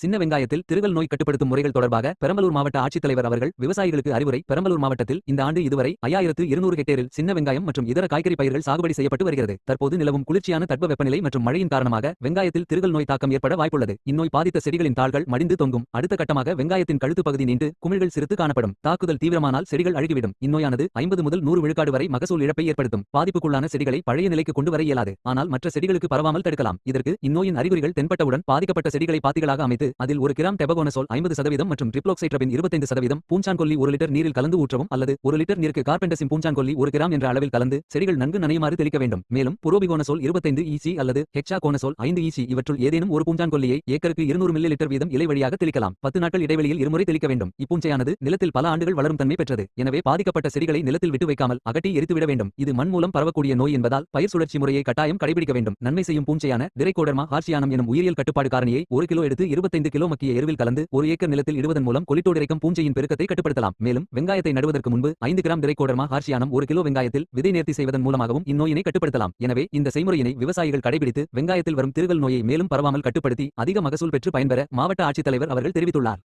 சின்ன வெங்காயத்தில் திருகல் நோய் கட்டுப்படுத்தும் முறைகள் தொடர்பாக பெரம்பலூர் மாவட்ட ஆட்சித்தலைவர் அவர்கள் விவசாயிகளுக்கு அறிவுரை. பெரம்பலூர் மாவட்டத்தில் இந்த ஆண்டு இதுவரை ஐயாயிரத்து இருநூறு ஹெக்டேரில் சின்ன வெங்காயம் மற்றும் இதர காய்கறி பயிர்கள் சாகுபடி செய்யப்பட்டு வருகிறது. தற்போது நிலவும் குளிர்ச்சியான தட்ப வெப்பநிலை மற்றும் மழையின் காரணமாக வெங்காயத்தில் திருகல் நோய் தாக்கம் ஏற்பட வாய்ப்புள்ளது. இந்நோய் பாதித்த செடிகளின் தாள்கள் மடிந்து தொங்கும். அடுத்த கட்டமாக வெங்காயத்தின் கழுத்து பகுதி நீண்டு குமிழ்கள் சிறுத்து காணப்படும். தாக்குதல் தீவிரமானால் செடிகள் அழுகிவிடும். இந்நோயானது ஐம்பது முதல் நூறு விழுக்காடு வரை மகசூல் இழப்பை ஏற்படுத்தும். பாதிப்புக்குள்ளான செடிகளை பழைய நிலைக்கு கொண்டு வர இயலாது. ஆனால் மற்ற செடிகளுக்கு பரவாமல் தடுக்கலாம். இதற்கு இந்நோயின் அறிகுறிகள் தென்பட்டவுடன் பாதிக்கப்பட்ட செடிகளை பாத்திகளாக அமைத்து அதில் ஒரு கிராம் டெபகோனசோல் ஐம்பது சதவீதம் மற்றும் ட்ரிப்ளோக்சைட்ரபின் இருபத்தைந்து சதவீதம் பூஞ்சான்கொல்லி ஒரு லிட்டர் நீரில் கலந்து ஊற்றவும் அல்லது ஒரு லிட்டர் நீருக்கு கார்பெண்டசிம் பூஞ்சான்கொல்லி ஒரு கிராம் என்ற அளவில் கலந்து செடிகள் நன்கு நனையுமாறு தெளிக்க வேண்டும். மேலும் புரோபிகோனசோல் இருபத்தைந்து இசி அல்லது ஹெக்ஸா கோனசோல் ஐந்து இசி இவற்றுள் ஏதேனும் ஒரு பூஞ்சான்கொல்லியை ஏக்கருக்கு இருநூறு மில்லி லிட்டர் வீதம் இலை வழியாக தெளிக்கலாம். பத்து நாட்கள் இடைவெளியில் இருமுறை தெளிக்க வேண்டும். இப்பூஞ்சையானது நிலத்தில் பல ஆண்டுகள் வளரும் தன்மை பெற்றது. எனவே பாதிக்கப்பட்ட செடிகளை நிலத்தில் விட்டு வைக்காமல் அகட்டி எரித்துவிட வேண்டும். இது மண் மூலம் பரவக்கூடிய நோய் என்பதால் பயிர் சுழற்சி முறையை கட்டாயம் கடைபிடிக்க வேண்டும். நன்மை செய்யும் பூஞ்சையான டிரைகோடர்மா ஹார்சியானம் எனும் உயிரியல் கட்டுப்பாடு காரணியை ஒரு கிலோ எடுத்து இருபத்தி இருபத்தைந்து கிலோ மக்கிய எருவில் கலந்து ஒரு ஏக்கர் நிலத்தில் இடுவதன் மூலம் கொலிட்டோடிரைக்கும் பூஞ்சையின் பெருக்கத்தை கட்டுப்படுத்தலாம். மேலும் வெங்காயத்தை நடுவதற்கு முன்பு ஐந்து கிராம் டிரைகோடர்மா ஹார்சியானம் ஒரு கிலோ வெங்காயத்தில் விதை நேர்த்தி செய்வதன் மூலமாகவும் இந்நோயினை கட்டுப்படுத்தலாம். எனவே இந்த செய்முறையினை விவசாயிகள் கடைபிடித்து வெங்காயத்தில் வரும் திருகல் நோயை மேலும் பரவாமல் கட்டுப்படுத்தி அதிக மகசூல் பெற்று பயன்பெற மாவட்ட ஆட்சித்தலைவர் அவர்கள் தெரிவித்துள்ளார்.